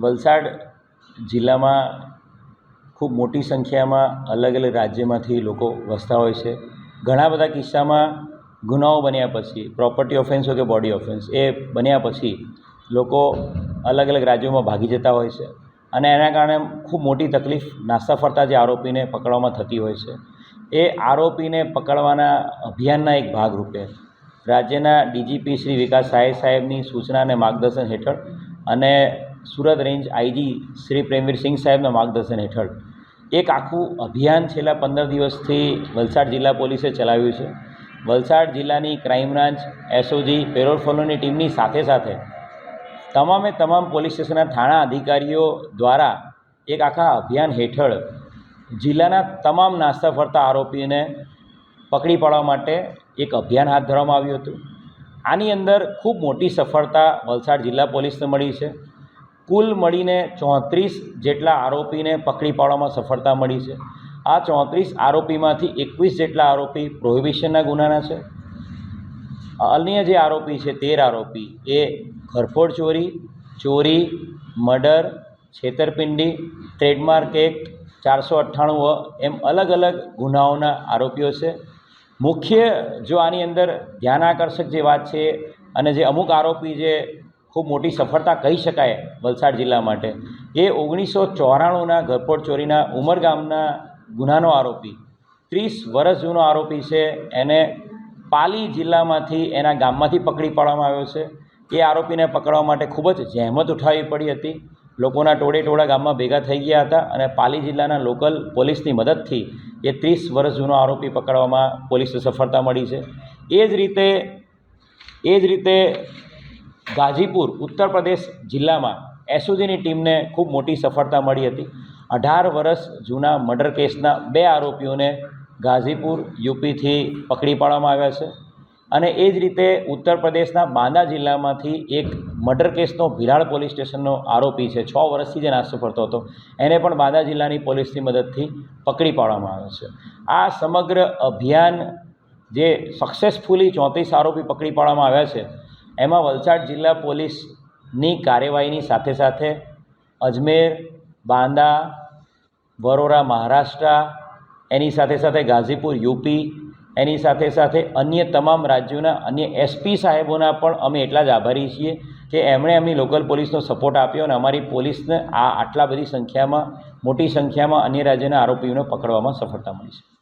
વલસાડ જિલ્લામાં ખૂબ મોટી સંખ્યામાં અલગ અલગ રાજ્યમાંથી લોકો વસતા હોય છે. ઘણા બધા કિસ્સામાં ગુનાઓ બન્યા પછી પ્રોપર્ટી ઓફેન્સ હોય કે બોડી ઓફેન્સ એ બન્યા પછી લોકો અલગ અલગ રાજ્યોમાં ભાગી જતા હોય છે. અને એના કારણે ખૂબ મોટી તકલીફ નાસ્તા ફરતા જે આરોપીને પકડવામાં થતી હોય છે. એ આરોપીને પકડવાના અભિયાનના એક ભાગરૂપે રાજ્યના ડીજીપી શ્રી વિકાસ સાહેબ સાહેબની સૂચના અને માર્ગદર્શન હેઠળ અને સુરત રેન્જ આઈજી શ્રી પ્રેમવીર સિંઘ સાહેબના માર્ગદર્શન હેઠળ. એક આખું અભિયાન છેલ્લા પંદર દિવસથી વલસાડ જિલ્લા પોલીસે ચલાવ્યું છે. વલસાડ જિલ્લાની ક્રાઇમ બ્રાન્ચ, એસઓજી, પેરોલ ફોલોની ટીમની સાથે સાથે તમામે તમામ પોલીસ સ્ટેશનના થાણા અધિકારીઓ દ્વારા એક આખા અભિયાન હેઠળ જિલ્લાના તમામ નાસ્તા ફરતા આરોપીઓને પકડી પાડવા માટે એક અભિયાન હાથ ધરવામાં આવ્યું હતું. આની અંદર ખૂબ મોટી સફળતા વલસાડ જિલ્લા પોલીસને મળી છે. કુલ મળીને ચોત્રીસ જેટલા આરોપીને પકડી પાડવામાં સફળતા મળી છે. આ ચોત્રીસ આરોપીમાંથી એકવીસ જેટલા આરોપી પ્રોહિબિશનના ગુનાના છે. અન્ય જે આરોપી છે તેર આરોપી એ ઘરફોડ ચોરી ચોરી, મર્ડર, છેતરપિંડી, ટ્રેડમાર્ક એક્ટ, ચારસો અઠ્ઠાણું એમ અલગ અલગ ગુનાઓના આરોપીઓ છે. મુખ્ય જો આની અંદર ધ્યાન આકર્ષક જે વાત છે અને જે અમુક આરોપી જે ખૂબ મોટી સફળતા કહી શકાય વલસાડ જિલ્લા માટે. એ ઓગણીસો ચોરાણુંના ઘરફોડ ચોરીના ઉમરગામના ગુનાનો આરોપી. ત્રીસ વર્ષ જૂનો આરોપી છે. એને પાલી જિલ્લામાંથી એના ગામમાંથી પકડી પાડવામાં આવ્યો છે. એ આરોપીને પકડવા માટે ખૂબ જ જહેમત ઉઠાવવી પડી હતી. લોકોના ટોળે ટોળા ગામમાં ભેગા થઈ ગયા હતા અને પાલી જિલ્લાના લોકલ પોલીસની મદદથી એ ત્રીસ વર્ષ જૂનો આરોપી પકડવામાં પોલીસને સફળતા મળી છે. એ જ રીતે, એ જ રીતે ગાઝીપુર, ઉત્તર પ્રદેશ જિલ્લામાં એસઓજીની ટીમને ખૂબ મોટી સફળતા મળી હતી. અઢાર વર્ષ જૂના મર્ડર કેસના બે આરોપીઓને ગાઝીપુર, યુપીથી પકડી પાડવામાં આવ્યા છે. અને એ જ રીતે ઉત્તર પ્રદેશના બાંદા જિલ્લામાંથી એક મર્ડર કેસનો ભિલાડ પોલીસ સ્ટેશનનો આરોપી છે. છ વર્ષથી જે નાસ્તો ફરતો હતો. એને પણ બાંદા જિલ્લાની પોલીસની મદદથી પકડી પાડવામાં આવ્યો છે. આ સમગ્ર અભિયાન જે સક્સેસફુલી ચોત્રીસ આરોપી પકડી પાડવામાં આવ્યા છે એમાં વલસાડ જિલ્લા પોલીસની કાર્યવાહીની સાથે સાથે અજમેર, બાંદા, વરોરા, મહારાષ્ટ્ર, એની સાથે સાથે ગાઝીપુર, યુપી, એની સાથે સાથે અન્ય તમામ રાજ્યોના અન્ય એસપી સાહેબોના પણ અમે એટલા જ આભારી છીએ કે એમણે એમની લોકલ પોલીસનો સપોર્ટ આપ્યો અને અમારી પોલીસને આ આટલા બધી સંખ્યામાં, મોટી સંખ્યામાં અન્ય રાજ્યના આરોપીઓને પકડવામાં સફળતા મળી છે.